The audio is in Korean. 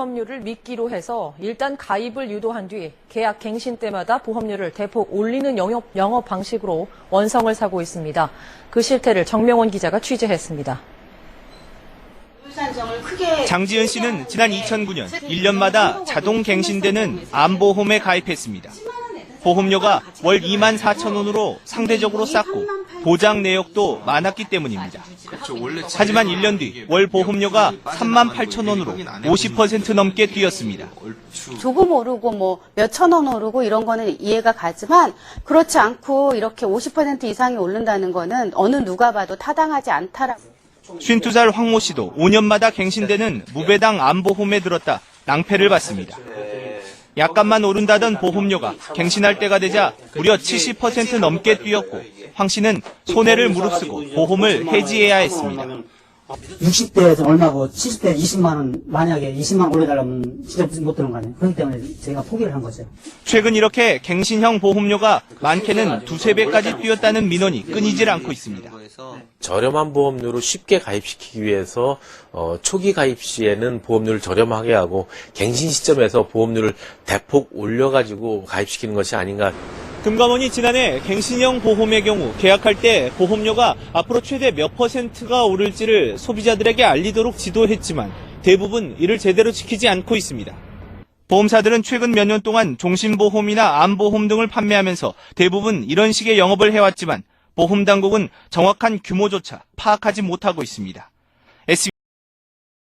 보험료를 미끼로 해서 일단 가입을 유도한 뒤 계약 갱신 때마다 보험료를 대폭 올리는 영업, 영업 방식으로 원성을 사고 있습니다. 그 실태를 정명원 기자가 취재했습니다. 장지은 씨는 지난 2009년 1년마다 자동 갱신되는 암보험에 가입했습니다. 보험료가 월 2만 4천 원으로 상대적으로 쌌고 보장 내역도 많았기 때문입니다. 하지만 1년 뒤 월 보험료가 3만 8천 원으로 50% 넘게 뛰었습니다. 조금 오르고 뭐 몇천 원 오르고 이런 거는 이해가 가지만 그렇지 않고 이렇게 50% 이상이 오른다는 거는 어느 누가 봐도 타당하지 않다라고. 52살 황모 씨도 5년마다 갱신되는 무배당 암보험에 들었다. 낭패를 봤습니다. 약간만 오른다던 보험료가 갱신할 때가 되자 무려 70% 넘게 뛰었고 황 씨는 손해를 무릅쓰고 보험을 해지해야 했습니다. 60대에서 얼마고 70대 20만 원 만약에 20만 원 올려달라면 진짜 못 드는 거 아니에요. 그렇기 때문에 제가 포기를 한 거죠. 최근 이렇게 갱신형 보험료가 많게는 두세 배까지 뛰었다는 민원이 끊이질 않고 있습니다. 저렴한 보험료로 쉽게 가입시키기 위해서 어, 초기 가입 시에는 보험료를 저렴하게 하고 갱신 시점에서 보험료를 대폭 올려가지고 가입시키는 것이 아닌가 금감원이 지난해 갱신형 보험의 경우 계약할 때 보험료가 앞으로 최대 몇 퍼센트가 오를지를 소비자들에게 알리도록 지도했지만 대부분 이를 제대로 지키지 않고 있습니다. 보험사들은 최근 몇 년 동안 종신보험이나 암보험 등을 판매하면서 대부분 이런 식의 영업을 해왔지만 보험당국은 정확한 규모조차 파악하지 못하고 있습니다.